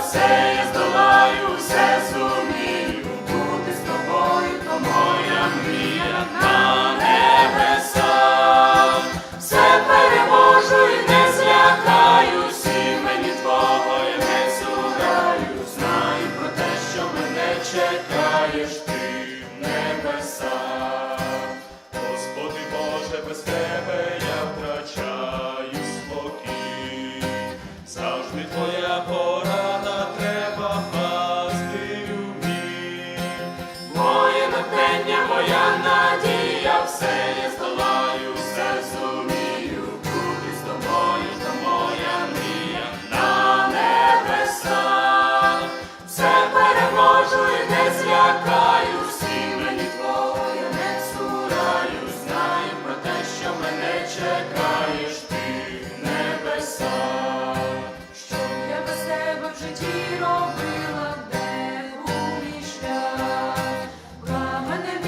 все я здолаю, все зумію, бути з тобою, то моя мрія на небесах. все переможу і не злякаюсь і мені твого не сураю, знаю про те, що мене чекаєш ти в небесах. Господи Боже, без тебе я втрачаю спокій, завжди твоя.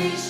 be